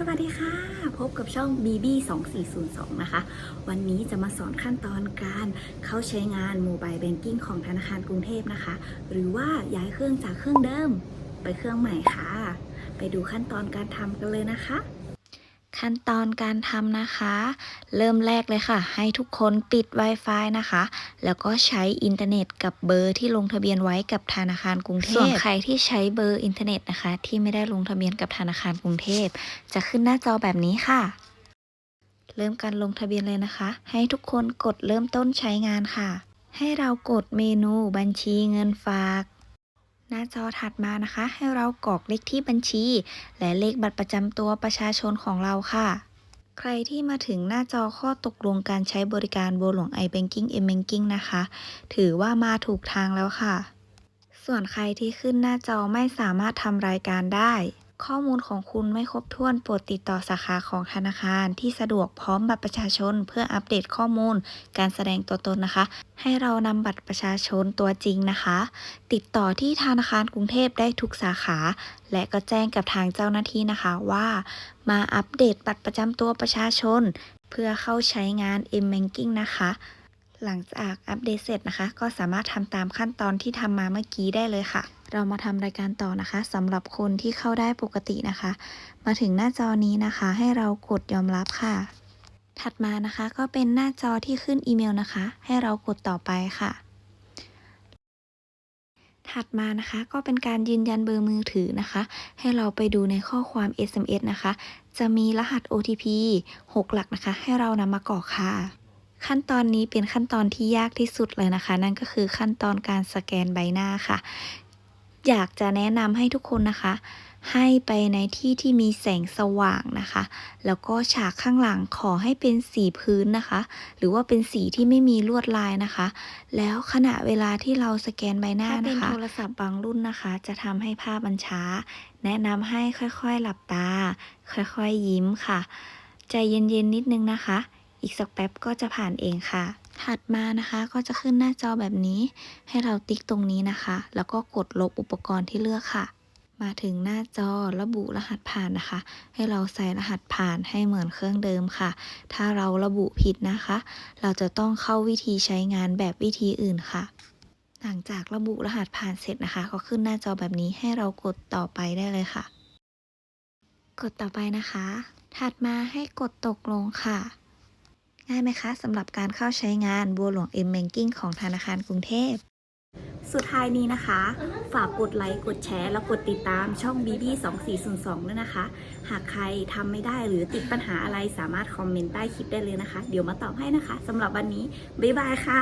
สวัสดีค่ะ พบกับช่อง BB 2402 นะคะ วันนี้จะมาสอนขั้นตอนการเข้าใช้งานโมบายแบงกิ้งของธนาคารกรุงเทพนะคะ หรือว่าย้ายเครื่องจากเครื่องเดิม ไปเครื่องใหม่ค่ะ ไปดูขั้นตอนการทำกันเลยนะคะ ขั้นตอนการทำนะคะ เริ่มแรกเลยค่ะ ให้ทุกคนปิด Wi-Fi นะคะ แล้วก็ใช้อินเทอร์เน็ตกับเบอร์ที่ลงทะเบียนไว้กับธนาคารกรุงเทพส่วนใครที่ใช้เบอร์อินเทอร์เน็ตนะคะ ที่ไม่ได้ลงทะเบียนกับธนาคารกรุงเทพ จะขึ้นหน้าจอแบบนี้ค่ะ เริ่มการลงทะเบียนเลยนะคะ ให้ทุกคนกดเริ่มต้นใช้งานค่ะ ให้เรากดเมนูบัญชีเงินฝาก หน้าจอถัดมานะคะ ให้เรากรอกเลขที่บัญชี และเลขบัตรประจำตัวประชาชนของเราค่ะ ใครที่มาถึงหน้าจอข้อตกลงการใช้บริการโบหลวง iBanking m banking นะคะ ถือว่ามาถูกทางแล้วค่ะ ส่วนใครที่ขึ้นหน้าจอไม่สามารถทำรายการได้ ข้อมูลของคุณไม่ครบถ้วนโปรดติดต่อสาขาของธนาคารที่สะดวกพร้อมบัตรประชาชน เพื่ออัปเดตข้อมูล การแสดงตัวตนนะคะ ให้เรานำบัตรประชาชนตัวจริงนะคะ ติดต่อที่ธนาคารกรุงเทพได้ทุกสาขา และก็แจ้งกับทางเจ้าหน้าที่นะคะว่า มาอัปเดตบัตรประจำตัวประชาชน เพื่อเข้าใช้งาน m banking นะคะ หลังจากอัปเดตเสร็จนะคะ ก็สามารถทำตามขั้นตอนที่ทำมาเมื่อกี้ได้เลยค่ะ เรามาทำรายการต่อนะคะสำหรับคนที่เข้าได้ปกตินะคะ มาถึงหน้าจอนี้นะคะ ให้เรากดยอมรับค่ะ ถัดมานะคะก็เป็นหน้าจอที่ขึ้นอีเมลนะคะ ให้เรากดต่อไปค่ะ ถัดมานะคะก็เป็นการยืนยันเบอร์มือถือนะคะ ให้เราไปดูในข้อความ SMS นะคะ จะมีรหัส OTP 6 หลักนะคะ ให้เรานำมากรอกค่ะ ขั้นตอนนี้เป็นขั้นตอนที่ยากที่สุดเลยนะคะ นั่นก็คือขั้นตอนการสแกนใบหน้าค่ะ อยากจะแนะนำให้ทุกคนนะคะ ให้ไปในที่ที่มีแสงสว่างนะคะ แล้วก็ฉากข้างหลังขอให้เป็นสีพื้นนะคะ หรือว่าเป็นสีที่ไม่มีลวดลายนะคะ แล้วขณะเวลาที่เราสแกนใบหน้านะคะถ้าเป็นโทรศัพท์บางรุ่นนะคะ จะทำให้ภาพมันช้า แนะนำให้ค่อยๆหลับตา ค่อยๆยิ้มค่ะ ใจเย็นๆนิดนึงนะคะ อีกสักแป๊บก็จะผ่านเองค่ะ ถัดมานะคะก็จะขึ้นหน้าจอแบบนี้ ให้เราติ๊กตรงนี้นะคะ แล้วก็กดลบอุปกรณ์ที่เลือกค่ะ มาถึงหน้าจอระบุรหัสผ่านนะคะ ให้เราใส่รหัสผ่านให้เหมือนเครื่องเดิมค่ะ ถ้าเราระบุผิดนะคะ เราจะต้องเข้าวิธีใช้งานแบบวิธีอื่นค่ะหลังจากระบุรหัสผ่านเสร็จนะคะ ก็ขึ้นหน้าจอแบบนี้ให้เรากดต่อไปได้เลยค่ะ กดต่อไปนะคะ ถัดมาให้กดตกลงค่ะ ง่ายไหมคะสำหรับการเข้าใช้งานบัวหลวง M Banking ของธนาคารกรุงเทพ สุดท้ายนี้นะคะ ฝากกดไลค์กดแชร์แล้วกดติดตามช่อง BB 2402ด้วยนะคะ หากใครทำไม่ได้หรือติดปัญหาอะไรสามารถคอมเมนต์ใต้คลิปได้เลยนะคะ เดี๋ยวมาตอบให้นะคะสำหรับวันนี้ บ๊ายบายค่ะ